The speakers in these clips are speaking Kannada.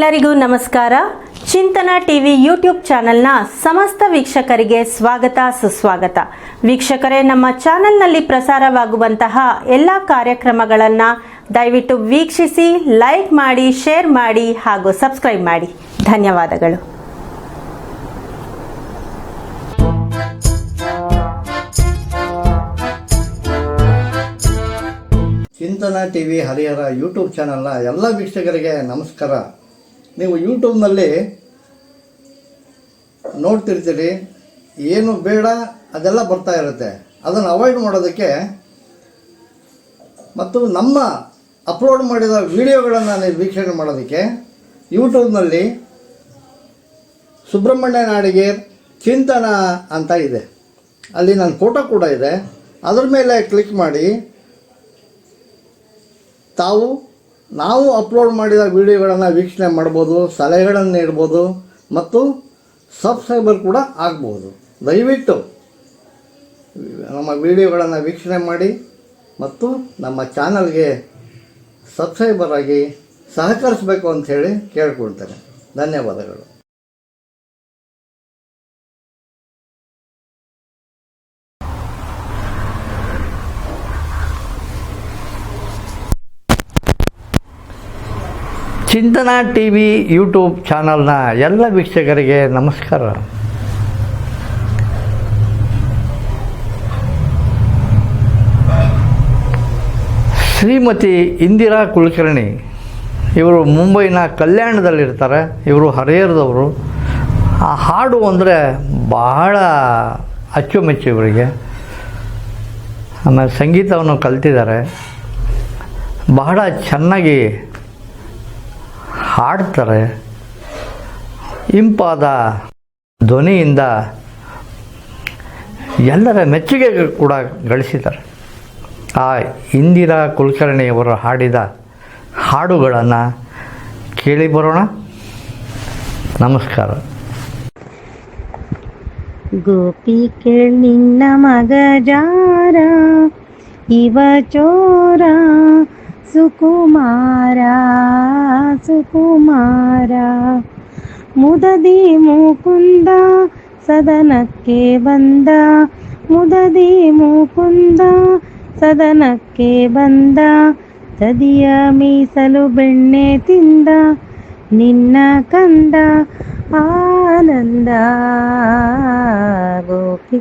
ಎಲ್ಲರಿಗೂ ನಮಸ್ಕಾರ. ಚಿಂತನ ಟಿವಿ ಯೂಟ್ಯೂಬ್ ಚಾನೆಲ್ನ ಸಮಸ್ತ ವೀಕ್ಷಕರಿಗೆ ಸ್ವಾಗತ, ಸುಸ್ವಾಗತ. ವೀಕ್ಷಕರೇ, ನಮ್ಮ ಚಾನೆಲ್ನಲ್ಲಿ ಪ್ರಸಾರವಾಗುವಂತಹ ಎಲ್ಲ ಕಾರ್ಯಕ್ರಮಗಳನ್ನು ದಯವಿಟ್ಟು ವೀಕ್ಷಿಸಿ, ಲೈಕ್ ಮಾಡಿ, ಶೇರ್ ಮಾಡಿ ಹಾಗೂ ಸಬ್ಸ್ಕ್ರೈಬ್ ಮಾಡಿ. ಧನ್ಯವಾದಗಳು. ಚಿಂತನ ಟಿವಿ ಹರಿಹರ ಯೂಟ್ಯೂಬ್ ಚಾನೆಲ್ನ ಎಲ್ಲ ವೀಕ್ಷಕರಿಗೆ ನಮಸ್ಕಾರ. ನೀವು ಯೂಟ್ಯೂಬ್ನಲ್ಲಿ ನೋಡ್ತಿರ್ತೀರಿ, ಏನು ಬೇಡ ಅದೆಲ್ಲ ಬರ್ತಾ ಇರುತ್ತೆ. ಅದನ್ನು ಅವಾಯ್ಡ್ ಮಾಡೋದಕ್ಕೆ ಮತ್ತು ನಮ್ಮ ಅಪ್ಲೋಡ್ ಮಾಡಿದ ವಿಡಿಯೋಗಳನ್ನು ವೀಕ್ಷಣೆ ಮಾಡೋದಕ್ಕೆ ಯೂಟ್ಯೂಬ್ನಲ್ಲಿ ಸುಬ್ರಹ್ಮಣ್ಯ ನಾಡಿಗೆ ಚಿಂತನ ಅಂತ ಇದೆ. ಅಲ್ಲಿ ನನ್ನ ಫೋಟೋ ಕೂಡ ಇದೆ. ಅದರ ಮೇಲೆ ಕ್ಲಿಕ್ ಮಾಡಿ ತಾವು ನಾವು ಅಪ್ಲೋಡ್ ಮಾಡಿದ ವಿಡಿಯೋಗಳನ್ನು ವೀಕ್ಷಣೆ ಮಾಡ್ಬೋದು, ಸಲಹೆಗಳನ್ನು ನೀಡ್ಬೋದು ಮತ್ತು ಸಬ್ಸ್ಕ್ರೈಬರ್ ಕೂಡ ಆಗ್ಬೋದು. ದಯವಿಟ್ಟು ನಮ್ಮ ವಿಡಿಯೋಗಳನ್ನು ವೀಕ್ಷಣೆ ಮಾಡಿ ಮತ್ತು ನಮ್ಮ ಚಾನಲ್ಗೆ ಸಬ್ಸ್ಕ್ರೈಬರ್ ಆಗಿ ಸಹಕರಿಸಬೇಕು ಅಂತ ಹೇಳಿ ಕೇಳ್ಕೊಳ್ತೇನೆ. ಧನ್ಯವಾದಗಳು. ಚಿಂತನಾ ಟಿ ವಿ ಯೂಟ್ಯೂಬ್ ಚಾನಲ್ನ ಎಲ್ಲ ವೀಕ್ಷಕರಿಗೆ ನಮಸ್ಕಾರ. ಶ್ರೀಮತಿ ಇಂದಿರಾ ಕುಲಕರ್ಣಿ, ಇವರು ಮುಂಬೈನ ಕಲ್ಯಾಣದಲ್ಲಿರ್ತಾರೆ, ಇವರು ಹರಿಹರದವರು. ಆ ಹಾಡು ಅಂದರೆ ಬಹಳ ಅಚ್ಚುಮೆಚ್ಚು ಇವರಿಗೆ. ಆಮೇಲೆ ಸಂಗೀತವನ್ನು ಕಲ್ತಿದ್ದಾರೆ. ಬಹಳ ಚೆನ್ನಾಗಿ ಹಾಡ್ತಾರೆ. ಇಂಪಾದ ಧ್ವನಿಯಿಂದ ಎಲ್ಲರ ಮೆಚ್ಚುಗೆ ಕೂಡ ಗಳಿಸಿದ್ದಾರೆ. ಆ ಇಂದಿರಾ ಕುಲಕರ್ಣಿಯವರು ಹಾಡಿದ ಹಾಡುಗಳನ್ನು ಕೇಳಿ ಬರೋಣ. ನಮಸ್ಕಾರ. ಗೋಪಿ ನಿನ್ನ ಮಗ ಜಾರ, ಇವ ಚೋರ ಸುಕುಮಾರ ಸುಕುಮಾರ, ಮುದದಿ ಮುಕುಂದ ಸದನಕ್ಕೆ ಬಂದ, ಮುದದಿ ಮುಕುಂದ ಸದನಕ್ಕೆ ಬಂದ, ತದಿಯ ಮೀಸಲು ಬೆಣ್ಣೆ ತಿಂದ, ನಿನ್ನ ಕಂದ ಆನಂದ. ಗೋಪಿ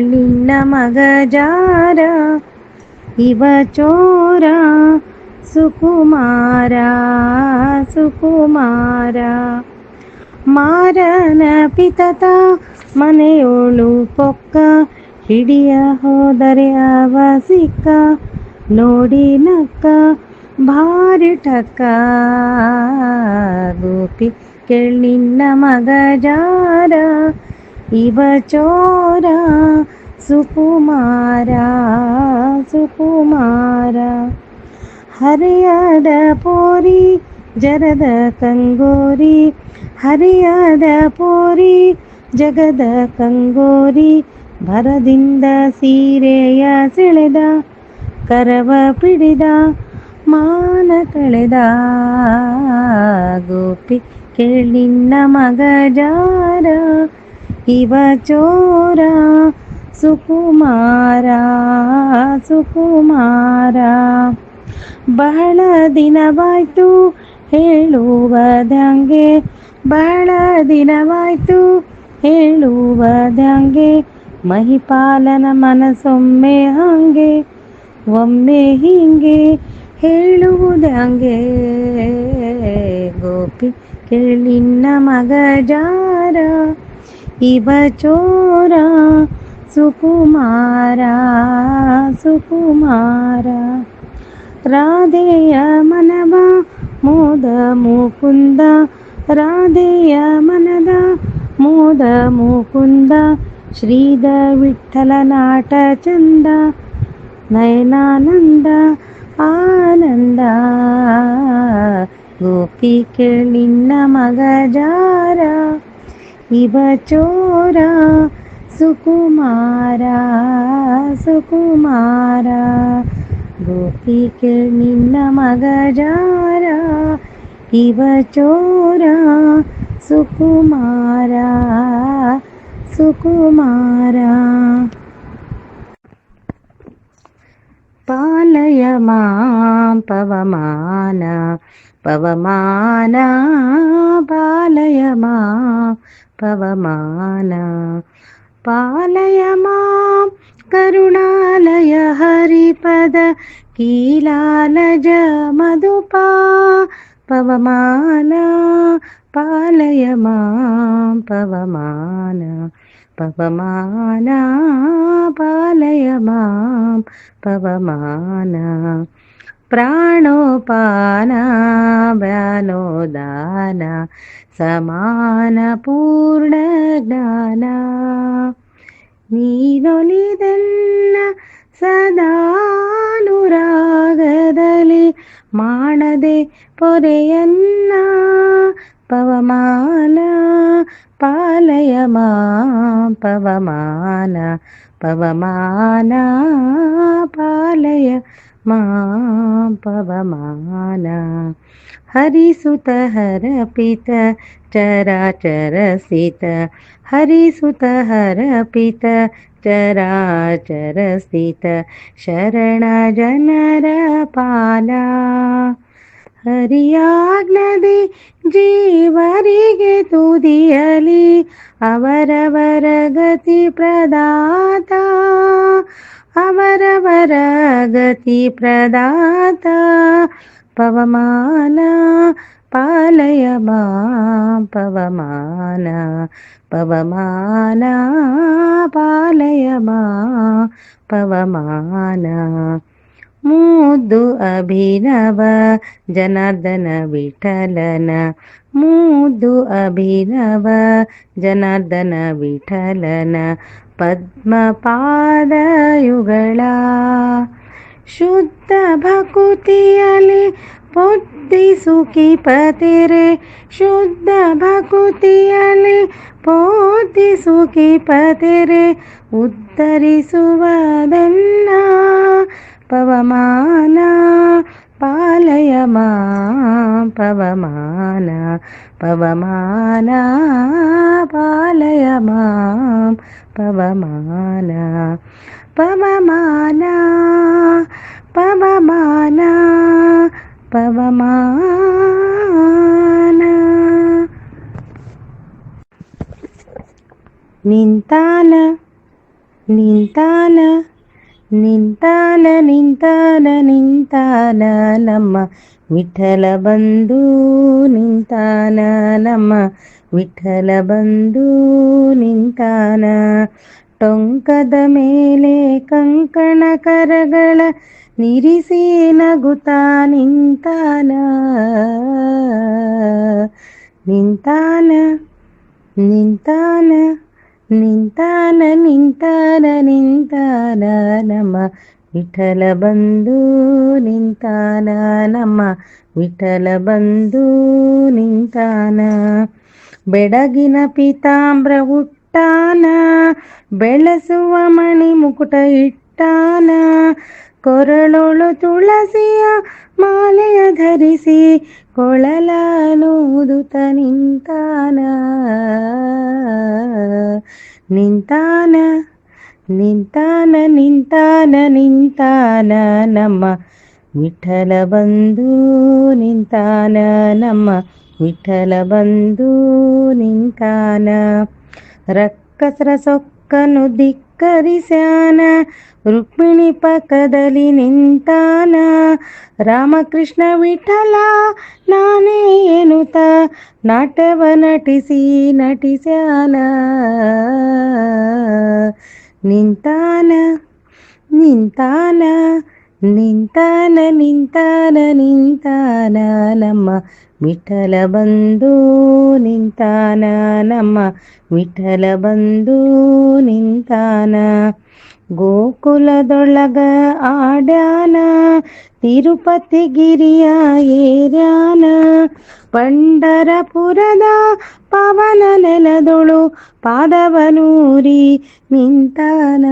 ನಿನ್ನ ಮಗ ಜಾರ, ಇವ ಚೋರ ಸುಕುಮಾರ ಸುಕುಮಾರ ಮಾರನ ಪಿತತ ಮನೆಯೋಳು ಪೊಕ್ಕ ಹಿಡಿಯ ಹೋದರೆ ಅವ ಸಿಕ್ಕ ನೋಡಿ ನಕ್ಕ ಭಾರಿ ಟಕ್ಕ ಗೋಪಿ ಕೆಳ್ಳಿನ ಮಗ ಜಾರ ಇವ ಚೋರ ಸುಕುಮಾರ ಸುಕುಮಾರ ಹರಿಯದ ಪೋರಿ ಜರದ ಕಂಗೋರಿ ಹರಿಯದ ಪೋರಿ ಜಗದ ಕಂಗೋರಿ ಭರದಿಂದ ಸೀರೆಯ ಸೆಳೆದ ಕರವ ಪಿಡಿದ ಮಾನ ಕಳೆದ ಗೋಪಿ ಕೇಳಿನ್ನ ಮಗ ಜಾರ ಇವ ಚೋರ ಸುಕುಮಾರ ಸುಕುಮಾರ ಬಹಳ ದಿನವಾಯ್ತು ಹೇಳುವದಂಗೆ, ಬಹಳ ದಿನವಾಯ್ತು ಹೇಳುವದಂಗೆ, ಮಹಿಪಾಲನ ಮನಸ್ಸೊಮ್ಮೆ ಹಂಗೆ, ಒಮ್ಮೆ ಹಿಂಗೆ ಹೇಳುವುದಂಗೆ. ಗೋಪಿ ಕೇಳಿನ್ನ ಮಗ ಜಾರ, ಇವ ಚೋರ, ಸುಕುಮಾರ ಸುಕುಮಾರ. ರಾಧೆಯ ಮನವ ಮೋದ ಮುಕುಂದ ರಾಧೆಯ ಮನದ ಮೋದ ಮುಕುಂದ ಶ್ರೀದ ವಿಠಲ ನಾಟ ಚಂದ ನಯನಾನಂದ ಆನಂದ ಗೋಪಿ ಕೇಳಿನ್ನ ಮಗ ಜಾರ ಇವ ಚೋರ ಸುಕುಮಾರ ಸುಕುಮಾರ ഗോപികൾ നിന്ന മകരാര ഇവ ചോര സുകുമാര സുകുമാര. പാലയ മാം പവമാന പവമാന പാലയ മാം പവമാന. പാലയ മാം కరుణాలయ హరిపద కీలాలజ మధుపా పవమాన పాలయ మాం పవమాన పవమాన పాలయ మాం పవమాన ప్రాణోపాన ప్రాణోదాన సమాన పూర్ణ జ్ఞాన ಜ್ಞಾನ ನೀನೊಲಿದೆನ್ನ ಸದಾನುರಾಗದಲ್ಲಿ ಮಾಡದೆ ಪೊರೆಯನ್ನ ಪವಮಾನ ಪಾಲಯ ಮಾಂ ಪವಮಾನ ಪವಮಾನ ಪಾಲಯ ಮಾಂ ಪವಮಾನ ಹರಿಸುತ ಹರಪಿತ ಚರಾಚರಸಿತ ಹರಿಸುತ ಹರಪಿತ ಚರಾಚರಸಿತ ಶರಣ ಜನರ ಪಾಲ ಹರಿಯಾಜ್ಞದೆ ಜೀವರಿಗೆ ತುದಿಯಲಿ ಅವರವರ ಗತಿ ಪ್ರದಾತ ಅವರವರ ಗತಿ ಪ್ರದಾತ ಪವಮಾನ ಪಾಲಯ ಮಾಂ ಪವಮಾನ ಪವಮಾನ ಪಾಲಯ ಮಾಂ ಪವಮಾನ ಮುದ್ದು ಅಭಿನವ ಜನಾರ್ದನ ವಿಠಲನ ಮುದ್ದು ಅಭಿನವ ಜನಾರ್ದನ ವಿಠಲನ ಪದ್ಮಪಾದಯುಗಳ. ಶುದ್ಧ ಭಕುತಿಯಲಿ ಪೊದ್ದಿ ಸುಖಿ ಪತಿರೆ. ಶುದ್ಧ ಭಕುತಿಯಲಿ ಪೋತಿ ಸುಖಿ ಪತಿರೆ. ಉತ್ತರಿಸುವುದನ್ನ ಪವಮಾನ. പാലയമാ പവമാന പവമാന പാലയമാം പവമാന പവമാന പവമാന പവമാന. നിന്താന നിന്താന. ನಿಂತಾನ ನಿಂತಾನ ನಿಂತಾನ ನಮ್ಮ ವಿಠಲ ಬಂದು ನಿಂತಾನ ನಮ್ಮ ವಿಠಲ ಬಂದು ನಿಂತಾನ. ಟೊಂಕದ ಮೇಲೆ ಕಂಕಣ ಕರಗಳ ನಿರಿಸಿ ನಗುತ್ತಾ ನಿಂತಾನ. ನಿಂತಾನ ನಿಂತಾನ. ನಿಂತಾನ ನಿಂತಾನ ನಿಂತಾನ ನಮ್ಮ ವಿಠಲ ಬಂದು ನಿಂತಾನ ನಮ್ಮ ವಿಠಲ ಬಂದು ನಿಂತಾನ ಬೆಡಗಿನ ಪೀತಾಂಬ್ರ ಹುಟ್ಟಾನ ಬೆಳೆಸುವ ಮಣಿ ಮುಕುಟ ಇಟ್ಟಾನ ಕೊರಳೊಳು ತುಳಸಿಯ ಮಾಲೆಯ ಧರಿಸಿ ಕೊಳಲಾನೂದುತ ನಿಂತಾನ ನಿಂತಾನ ನಿಂತಾನ ನಿಂತಾನ ನಿಂತಾನ ನಮ್ಮ ವಿಠಲ ಬಂದು ನಿಂತಾನ ನಮ್ಮ ವಿಠಲ ಬಂದು ನಿಂತಾನ ರಕ್ಕಸರ ಸೊಕ್ಕನು ಧಿಕ್ಕರಿಸ್ಯಾನ ರುಕ್ಮಿಣಿ ಪಕ್ಕದಲ್ಲಿ ನಿಂತಾನ. ರಾಮಕೃಷ್ಣ ವಿಠಲ ನಾನೇ ನಾಟ್ಯವ ನಟಿಸಿ ನಟಿಸ್ಯಾನ. ನಿಂತಾನ ನಿಂತಾನ. ನಿಂತಾನ ನಿಂತಾನ ನಿಂತಾನ ನಮ್ಮ ವಿಠಲ ಬಂದು ನಿಂತಾನ ನಮ್ಮ ವಿಠಲ ಬಂದು ನಿಂತಾನ. ಗೋಕುಲದೊಳಗ ಆಡ್ಯಾನ ತಿರುಪತಿ ಗಿರಿಯ ಏರ್ಯಾನ, ಪಂಡರಪುರದ ಪವನ ನೆಲದೊಳು ಪಾದವನೂರಿ ನಿಂತಾನ.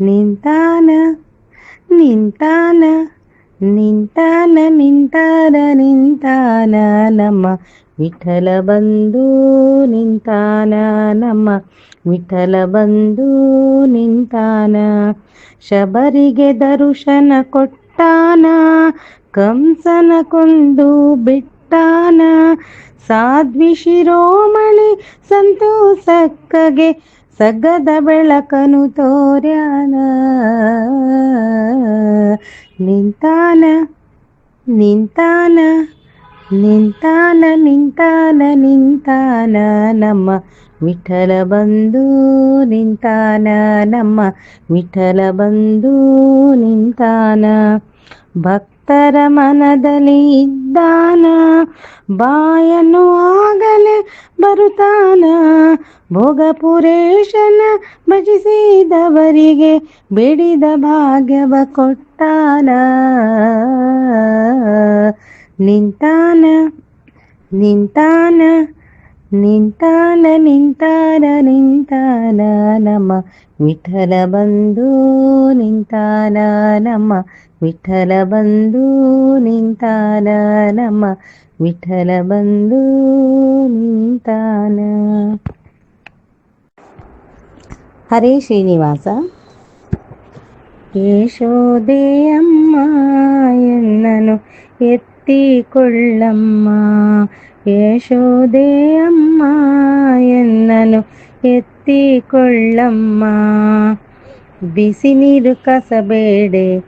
ನಿಂತಾನ ನಿಂತಾನ ನಿಂತಾನ ನಿಂತಾನ ನಿಂತಾನ, ನಮ್ಮ ವಿಠಲ ಬಂದು ನಿಂತಾನ, ನಮ್ಮ ವಿಠಲ ಬಂದು ನಿಂತಾನ. ಶಬರಿಗೆ ದರುಶನ ಕೊಟ್ಟಾನ, ಕಂಸನ ಕೊಂದು ಬಿಟ್ಟಾನ. ಸಾಧ್ವಿ ಶಿರೋಮಣಿ ಸಂತೋಷಕ್ಕಗೆ ಸಗದ ಬೆಳಕನು ತೋರ್ಯಾನ. ನಿಂತಾನ ನಿಂತಾನ ನಿಂತಾನ ನಿಂತಾನ ನಿಂತಾನ. ನಮ್ಮ ವಿಠಲ ಬಂದು ನಿಂತಾನ, ನಮ್ಮ ವಿಠಲ ಬಂದು ನಿಂತಾನ. ಭಕ್ತರ ಮನದಲ್ಲಿ ಇದ್ದಾನ ಬಾಯನು ಆಗಲೇ ಬರುತ್ತಾನ. ಭೋಗಪುರೇಶನ ಭಜಿಸಿದವರಿಗೆ ಬೇಡಿದ ಭಾಗ್ಯವ ಕೊಟ್ಟಾನ. ನಿಂತಾನ ನಿಂತಾನ ನಿಂತಾನ ನಿಂತಾನ ನಿಂತಾನ ನಮ್ಮ ವಿಠಲ ಬಂದು ನಿಂತಾನ ನಮ್ಮ ವಿಠಲ ಬಂದು ನಿಂತಾನ ನಮ್ಮ ವಿಠಲ ಬಂದು ನಿಂತಾನ ಹರೇ ಶ್ರೀನಿವಾಸ ಯಶೋದೆ ಅಮ್ಮ ಎನ್ನನು ಎತ್ತಿಕೊಳ್ಳಮ್ಮ ಯಶೋದೆ ಅಮ್ಮ ಎನ್ನನು ಎತ್ತಿಕೊಳ್ಳಮ್ಮ. ಬಿಸಿ ನೀರು ಕಸಬೇಡೆ,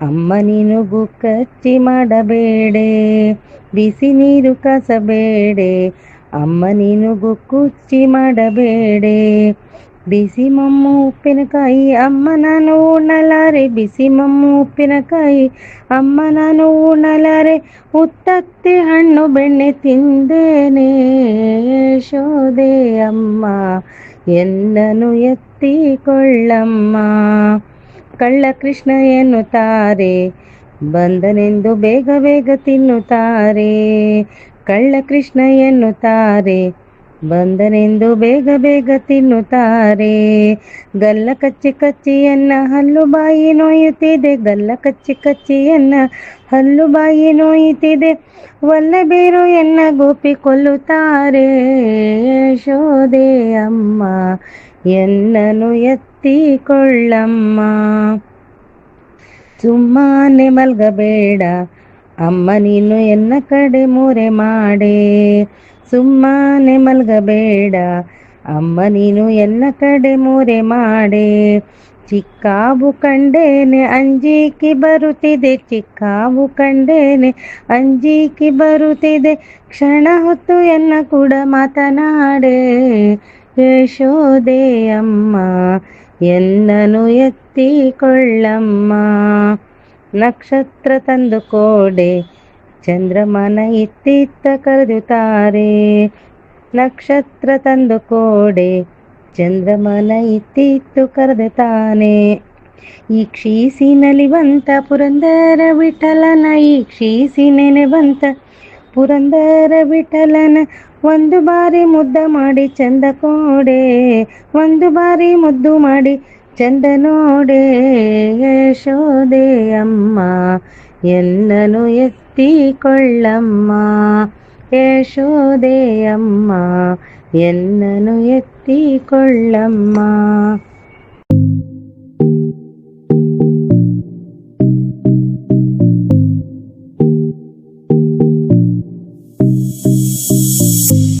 ಅಮ್ಮ ನೀನು ಕಚ್ಚಿ ಮಾಡಬೇಡೆ. ಬಿಸಿ ನೀರು ಕಸಬೇಡೆ, ಅಮ್ಮ ನೀನು ಕುಚ್ಚಿ ಮಾಡಬೇಡೆ. ಬಿಸಿ ಮಮ್ಮು ಉಪ್ಪಿನಕಾಯಿ ಅಮ್ಮ ನಾನು ಉಣ್ಣಲಾರೆ. ಬಿಸಿ ಮಮ್ಮು ಉಪ್ಪಿನಕಾಯಿ ಅಮ್ಮ ನಾನು ಉಣ್ಣಲಾರೆ. ಉತ್ತತ್ತಿ ಹಣ್ಣು ಬೆಣ್ಣೆ ತಿಂದೇನೆ ಶೋದೆ ಅಮ್ಮ. ಎಲ್ಲನು ಎತ್ತಿಕೊಳ್ಳಮ್ಮ. ಕಳ್ಳ ಕೃಷ್ಣ ಎನ್ನುತ್ತಾರೆ. ಬಂದನೆಂದು ಬೇಗ ಬೇಗ ತಿನ್ನುತ್ತಾರೆ. ಕಳ್ಳ ಕೃಷ್ಣ ಎನ್ನುತ್ತಾರೆ. ಬಂದನೆಂದು ಬೇಗ ಬೇಗ ತಿನ್ನುತ್ತಾರೆ. ಗಲ್ಲ ಕಚ್ಚಿ ಕಚ್ಚಿಯನ್ನ ಹಲ್ಲು ಬಾಯಿ ನೋಯುತ್ತಿದೆ. ಗಲ್ಲ ಕಚ್ಚಿ ಕಚ್ಚಿಯನ್ನ ಹಲ್ಲು ಬಾಯಿ ನೋಯುತ್ತಿದೆ. ಒಲ್ಲ ಬೇರು ಎನ್ನ ಗೋಪಿ ಕೊಲ್ಲುತ್ತಾರೆ ಶೋದೆ ಅಮ್ಮ, ಎನ್ನನು ಎತ್ತಿಕೊಳ್ಳಮ್ಮ. ಸುಮ್ಮನೆ ಮಲ್ಗಬೇಡ. ಅಮ್ಮ ನೀನು ಎನ್ನ ಕಡೆ ಮೂರೆ ಮಾಡೆ? ಸುಮ್ಮನೆ ಮಲ್ಗಬೇಡ ಅಮ್ಮ ನೀನು ಎನ್ನ ಕಡೆ ಮೂರೆ ಮಾಡೆ? ಚಿಕ್ಕಾವು ಕಂಡೇನೆ ಅಂಜಿಕಿ ಬರುತ್ತಿದೆ. ಚಿಕ್ಕಾವು ಕಂಡೇನೆ ಅಂಜಿಕಿ ಬರುತ್ತಿದೆ. ಕ್ಷಣ ಹೊತ್ತು ಎನ್ನ ಕೂಡ ಮಾತನಾಡೆ? ಯಶೋದೆ ಅಮ್ಮ ಎನ್ನನು ಎತ್ತಿಕೊಳ್ಳಮ್ಮ. ನಕ್ಷತ್ರ ತಂದು ಕೋಡೆ, ಚಂದ್ರಮನ ಇತ್ತಿತ್ತ ಕರೆದುತ್ತಾರೆ ನಕ್ಷತ್ರ ತಂದು ಕೋಡೆ, ಚಂದ್ರಮನ ಇತ್ತಿತ್ತು ಕರೆದುತ್ತಾನೆ ಈ ಕ್ಷೀಸಿ ನಲಿವಂತ ಪುರಂದರ ವಿಠಲನ ಈ ಕ್ಷೀಸಿ ನೆನೆವಂತ ಪುರಂದರ ವಿಠಲನ. ಒಂದು ಬಾರಿ ಮುದ್ದ ಮಾಡಿ ಚಂದ ಕೋಡೆ, ಒಂದು ಬಾರಿ ಮುದ್ದು ಮಾಡಿ ಚಂದ ನೋಡೆ ಯಶೋದೆ ಅಮ್ಮ ಎನ್ನನು ಎತ್ತಿಕೊಳ್ಳಮ್ಮ ಯಶೋದೆ ಅಮ್ಮ ಎನ್ನನು ಎತ್ತಿಕೊಳ್ಳಮ್ಮ